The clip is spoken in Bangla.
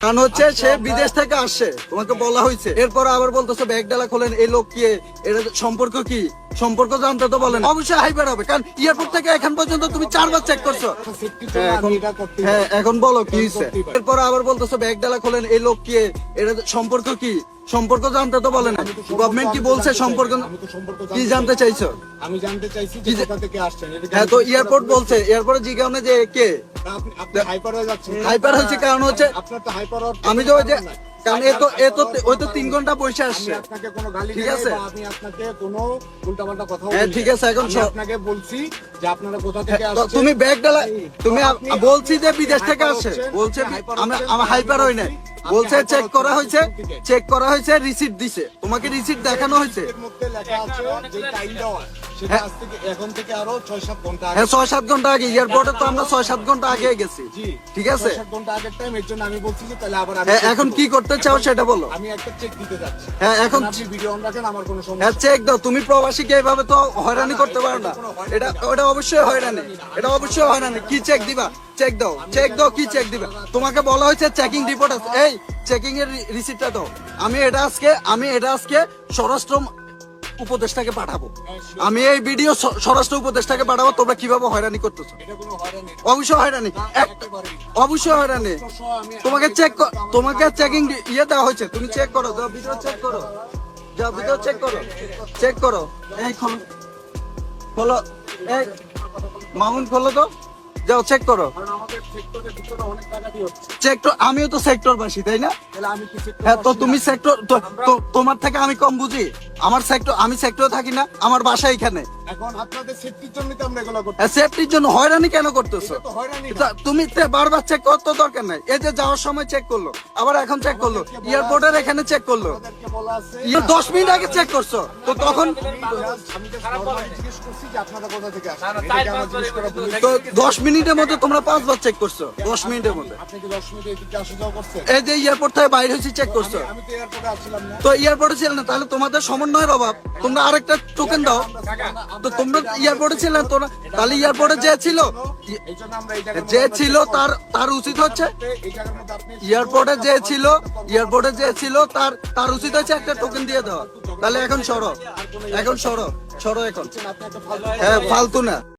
কারণ হচ্ছে সে বিদেশ থেকে আসছে তোমাকে বলা হয়েছে। এরপর আবার বলতেছে ব্যাগ ডালা খোলেন এই লোক কি? এর সম্পর্ক কি? সম্পর্ক জানতে তো বলেন। অবশ্যই হাইবার হবে কারণ এয়ারপোর্ট থেকে এখন পর্যন্ত তুমি চারবার চেক করছ। হ্যাঁ, এখন হ্যাঁ বলো কি হয়েছে? এরপর আবার বলতেছে ব্যাগ ডালা খোলেন এই লোক কি? এর সম্পর্ক কি? সম্পর্ক জানতে তো বলে না গভর্নমেন্ট কি বলছে সম্পর্ক কি জানতে চাইছো। আমি জানতে চাইছি হ্যাঁ তো এয়ারপোর্ট বলছে এয়ারপোর্টে জিজ্ঞাসা যে কে? হাইপার হয়েছে কারণ হচ্ছে আমি তো ওই যে কারণ এ তো এ তো ওই তো তিন ঘণ্টা বসে আসছে। ঠিক আছে। আছে আমি আপনাকে কোনো উল্টাপাল্টা কথা হ্যাঁ, ঠিক আছে, এখন আপনাকে বলছি যে আপনারা কোথা থেকে হ্যাঁ, আসছেন। তুমি ব্যাগ ডালা তুমি বলছি যে বিদেশ থেকে আসছে। বলছে আমি আমার হাইপার হয় নাই। বলছে চেক করা হয়েছে চেক করা হয়েছে রিসিট দিছে। তোমাকে রিসিট দেখানো হয়েছে। মধ্যে লেখা আছে যে টাইম দেওয়া সেটা হ্যাঁ। আজ থেকে এখন থেকে আরও ছয় সাত ঘণ্টা হ্যাঁ ছয় সাত ঘণ্টা আগে এয়ারপোর্টে তো আমরা ছয় সাত ঘণ্টা আগে গেছি। ঠিক আছে? ঘণ্টা আগের টাইম এর জন্য আমি বলছি যে তাহলে আবার আমি হ্যাঁ এখন কি করতে চাও সেটা বলো। আমি একটা চেক দিতে যাচ্ছি। হ্যাঁ এখন ভিডিও অন রাখেন আমার কোনো হ্যাঁ চেক দাও তুমি প্রবাসীকে এভাবে তো হয়রানি করতে পারো না। এটা ওটা অবশ্যই হয়রানি। এটা অবশ্যই হয়রানি। কি চেক দিবা? চেক দাও। চেক দাও কি চেক দিবা? তোমাকে বলা হয়েছে চেকিং রিপোর্ট আছে। এই চেকিং এর রিসিপ্টটা দাও। আমি এটা আজকে আমি এটা আজকে স্বরাষ্ট্র উপদেষ্টাকে পাঠাবো। আমি এই ভিডিও স্বরাষ্ট্র উপদেষ্টাকে পাঠাবো তোমরা কীভাবে হয়রানি করতেছো। অবশ্যই হয়রানি। অবশ্যই হয়রানি। তোমাকে চেক তোমাকে চেকিং ইয়ে দেওয়া হয়েছে। তুমি চেক করো ভিডিও চেক করো। যাও ভিডিও চেক করো। চেক করো। এই খোলো খোলো। এই মামুন খোলো তো। যাও চেক করো। আমিও তো সেক্টর বাসী তাই না? হ্যাঁ তো তুমি সেক্টর তোমার থেকে আমি কম বুঝি। আমার সেক্টর আমি সেক্টরে থাকি না আমার বাসা এখানে এখন আপনাদের সেফটির জন্য তো আমরা এগুলো করতে সেফটির জন্য হয়রানি কেন করতেছো? এটা তো হয়রানি না। তা তুমি বারবার চেক করার দরকার নাই। এই যে যাওয়ার সময় চেক করল আবার এখন চেক করল। এয়ারপোর্টের এখানে চেক করল। আমাদেরকে বলা আছে ইয়ে দশ মিনিট আগে চেক করছ। তো তখন দশ মিনিটের মধ্যে তোমরা পাঁচবার চেক করছ? দশ মিনিটের মধ্যে। আপনি কি দশ মিনিটে এদিকে আসা যাওয়া করছেন? এই যে এয়ারপোর্ট থেকে বাইরে হয়েছি চেক করছ? আমি তো এয়ারপোর্টে ছিল না। তাহলে তোমাদের সমন্বয়ের অভাব। তোমরা আরেকটা টোকেন দাও। তো তোমরা এয়ারপোর্টে ছিল না তোমরা তাহলে এয়ারপোর্টে যে ছিল যে ছিল তার তার উচিত হচ্ছে। এয়ারপোর্টে যে ছিল এয়ারপোর্টে যে ছিল তার তার উচিত হচ্ছে একটা টোকেন দিয়ে দেওয়া। তাহলে এখন সরো। এখন সরো। সরো এখন। হ্যাঁ ফালতু না।